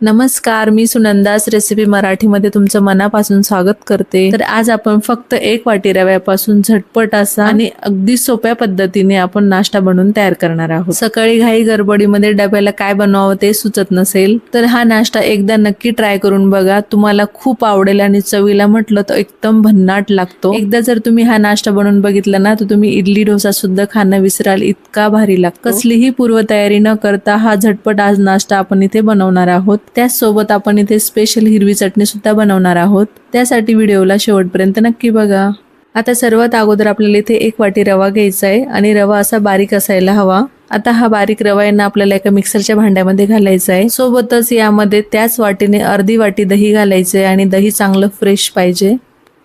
नमस्कार मी सुनंदास रेसिपी मराठीमध्ये तुमचं मनापासून स्वागत करते. तर आज आपण फक्त एक वाटी रव्यापासून झटपट असा आणि अगदी सोप्या पद्धतीने आपण नाश्ता बनवून तयार करणार आहोत. सकाळी घाई गडबडीमध्ये डब्याला काय बनवावं ते सुचत नसेल तर हा नाश्ता एकदा नक्की ट्राय करून बघा. तुम्हाला खूप आवडेल आणि चवीला म्हटलं तर एकदम भन्नाट लागतो. एकदा जर तुम्ही हा नाश्ता बनवून बघितला ना तर तुम्ही इडली डोसा सुद्धा खाणं विसराल इतका भारी लागतो. कसलीही पूर्वतयारी न करता हा झटपट आज नाश्ता आपण इथे बनवणार आहोत. त्याचसोबत आपण इथे स्पेशल हिरवी चटणीसुद्धा बनवणार आहोत. त्यासाठी व्हिडिओला शेवटपर्यंत नक्की बघा. आता सर्वात अगोदर आपल्याला इथे एक वाटी रवा घ्यायचा आहे आणि रवा असा बारीक असायला हवा. आता हा बारीक रवा यांना आपल्याला एका मिक्सरच्या भांड्यामध्ये घालायचा आहे. सोबतच यामध्ये त्याच वाटीने अर्धी वाटी दही घालायचे आणि दही चांगलं फ्रेश पाहिजे.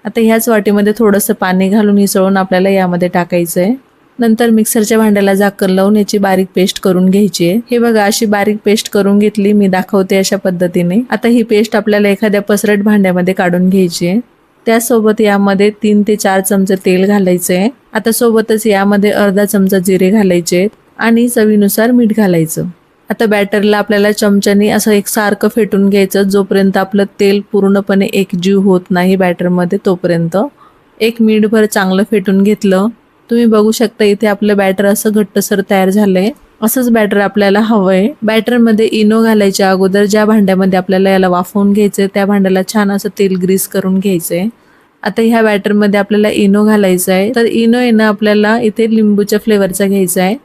आता ह्याच वाटीमध्ये थोडंसं पाणी घालून मिसळून आपल्याला यामध्ये टाकायचं आहे. नंतर मिक्सरच्या भांड्याला झाकण लावून याची बारीक पेस्ट करून घ्यायची आहे. हे बघा अशी बारीक पेस्ट करून घेतली मी दाखवते अशा पद्धतीने. आता ही पेस्ट आपल्याला एखाद्या पसरट भांड्यामध्ये काढून घ्यायची आहे. त्यासोबत यामध्ये तीन ते चार चमचे तेल घालायचे आहे. आता सोबतच यामध्ये अर्धा चमचा जिरे घालायचे आणि चवीनुसार मीठ घालायचं. आता बॅटरला आपल्याला चमच्याने असं एक सारखं फेटून घ्यायचं जोपर्यंत आपलं तेल पूर्णपणे एकजीव होत नाही बॅटरमध्ये तोपर्यंत. एक मिनिटभर चांगलं फेटून घेतलं तुम्ही बघू शकता इथे आपलं बॅटर असं घट्टसर तयार झालंय. असंच बॅटर आपल्याला हवंय. बॅटरमध्ये इनो घालायच्या अगोदर ज्या भांड्यामध्ये आपल्याला याला वाफवून घ्यायचंय त्या भांड्याला छान असं तेल ग्रीस करून घ्यायचंय. आता ह्या बॅटरमध्ये आपल्याला इनो घालायचं आहे तर इनो येणं आपल्याला इथे लिंबूच्या फ्लेवरचा घ्यायचा आहे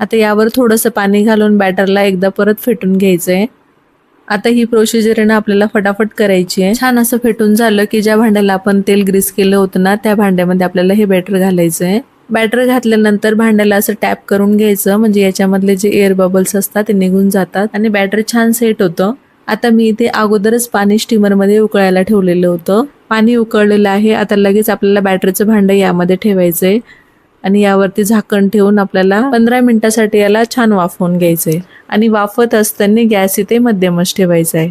आता यावर थोडंसं पाणी घालून बॅटरला एकदा परत फेटून घ्यायचं आहे आता ही प्रोसिजर आहे ना आपल्याला फटाफट करायची आहे. छान असं फेटून झालं की ज्या भांड्याला आपण तेल ग्रीस केलं होतं ना त्या भांड्यामध्ये आपल्याला हे बॅटर घालायचं आहे बॅटर घातल्यानंतर भांड्याला असं टॅप करून घ्यायचं. म्हणजे याच्यामधले जे एअर बबल्स असतात ते निघून जातात. आणि बॅटर छान सेट होतं. आता मी इथे अगोदरच पाणी स्टीमरमध्ये उकळायला ठेवलेलं होतं. पाणी उकळलेलं आहे. आता लगेच आपल्याला बॅटरीचं भांडं यामध्ये ठेवायचंय. आणि यावरती झाकण ठेवून आपल्याला पंधरा मिनिटासाठी याला छान वाफवून घ्यायचंय. आणि वाफत असताना गॅस इथे मध्यमच ठेवायचा आहे.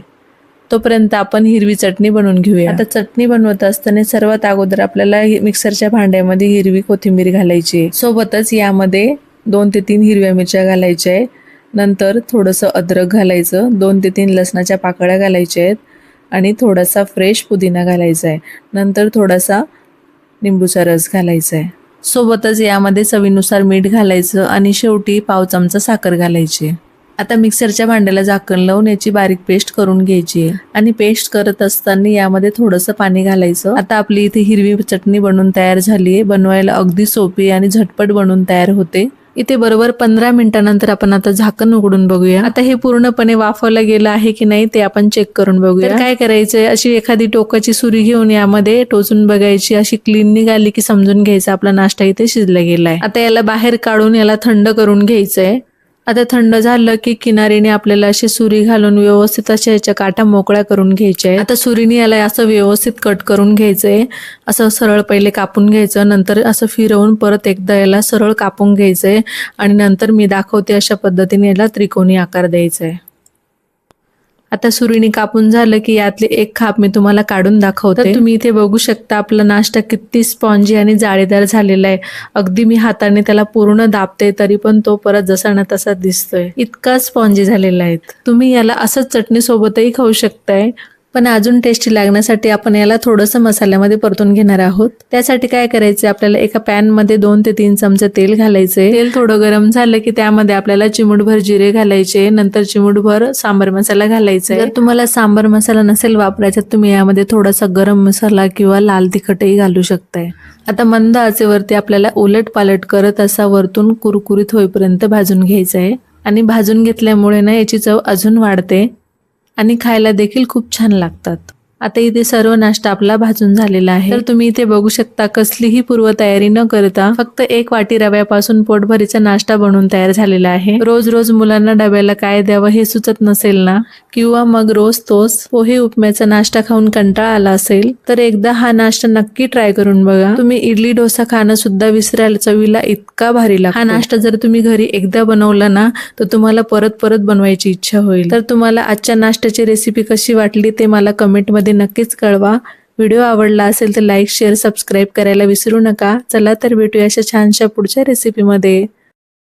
तोपर्यंत आपण हिरवी चटणी बनवून घेऊया. आता चटणी बनवत असताना सर्वात अगोदर आपल्याला मिक्सरच्या भांड्यामध्ये हिरवी कोथिंबीर घालायची आहे. सोबतच यामध्ये दोन ते तीन हिरव्या मिरच्या घालायच्या आहे नंतर थोडंसं अद्रक घालायचं. दोन ते तीन लसणाच्या पाकळ्या घालायच्या आहेत. आणि थोडासा फ्रेश पुदिना घालायचा आहे. नंतर थोडासा लिंबूचा रस घालायचा आहे. सोबतच यामध्ये चवीनुसार मीठ घालायचं आणि शेवटी पाव चमचा साखर घालायची आहे. आता मिक्सरच्या भांड्याला झाकण लावून याची बारीक पेस्ट करून घ्यायची आहे. आणि पेस्ट करत असताना यामध्ये थोडंसं पाणी घालायचं. आता आपली इथे हिरवी चटणी बनवून तयार झाली आहे. बनवायला अगदी सोपी आणि झटपट बनवून तयार होते. इथे बरोबर पंधरा मिनिटानंतर आपण आता झाकण उघडून बघूया. आता हे पूर्णपणे वाफवलं गेलं आहे की नाही ते आपण चेक करून बघूया. काय करायचंय? अशी एखादी टोकाची सुरी घेऊन यामध्ये टोचून बघायची. अशी क्लीन निघाली की समजून घ्यायचं आपला नाश्ता इथे शिजला गेलाय. आता याला बाहेर काढून याला थंड करून घ्यायचंय. आता थंड झालं की किनारीने आपल्याला अशी सुरी घालून व्यवस्थित अशा याच्या काटा मोकळ्या करून घ्यायच्या आता सुरीने याला असं व्यवस्थित कट करून घ्यायचंय. असं सरळ पहिले कापून घ्यायचं नंतर असं फिरवून परत एकदा याला सरळ कापून घ्यायचंय. आणि नंतर मी दाखवते अशा पद्धतीने याला त्रिकोणी आकार द्यायचा आहे आता सुरीने कापून झालं की यातले एक खाप मी तुम्हाला काढून दाखवते. तुम्ही इथे बघू शकता आपला नाश्ता किती स्पॉन्जी आणि जाळीदार झालेला आहे. अगदी मी हाताने त्याला पूर्ण दाबते तरी पण तो परत जसा ना तसा दिसतोय. इतका स्पॉन्जी झालेला आहे. तुम्ही याला असंच चटणी सोबतही खाऊ शकताय. पण अजून टेस्टी लागण्यासाठी आपण याला थोडंसं मसाल्यामध्ये परतून घेणार आहोत. त्यासाठी काय करायचं आपल्याला एका पॅनमध्ये दोन ते तीन चमचे तेल घालायचे तेल थोडं गरम झालं की त्यामध्ये आपल्याला चिमूटभर जिरे घालायचे नंतर चिमूटभर सांबर मसाला घालायचा जर तुम्हाला सांबर मसाला नसेल वापरायचा तुम्ही यामध्ये थोडासा गरम मसाला किंवा लाल तिखटही घालू शकताय. आता मंद आचेवरती आपल्याला उलट पालट करत असा वरतून कुरकुरीत होईपर्यंत भाजून घ्यायचं आहे आणि भाजून घेतल्यामुळे ना याची चव अजून वाढते. आणि खायला देखील खूप छान लागतात. आता इथे सर्व नाश्ता आपला भाजून झालेला आहे. तर तुम्ही इथे बघू शकता कसलीही पूर्वतयारी न करता फक्त एक वाटी रव्यापासून पोटभरीचा नाश्ता बनवून तयार झालेला आहे. रोज रोज मुलांना डब्याला काय द्यावं हे सुचत नसेल ना? किंवा मग रोज तोच पोहे उपम्याचा नाश्ता खाऊन कंटाळा आला असेल तर एकदा हा नाश्ता नक्की ट्राय करून बघा. तुम्ही इडली डोसा खाणं सुद्धा विसराल चवीला इतका भारी लागतो. हा नाश्ता जर तुम्ही घरी एकदा बनवला ना तर तुम्हाला परत परत बनवायची इच्छा होईल. तर तुम्हाला आजच्या नाश्त्याची रेसिपी कशी वाटली ते मला कमेंटमध्ये नक्कीच कळवा. व्हिडिओ आवडला असेल तर लाईक शेअर सबस्क्राईब करायला विसरू नका. चला तर भेटूया अशा छानशा पुढच्या रेसिपीमध्ये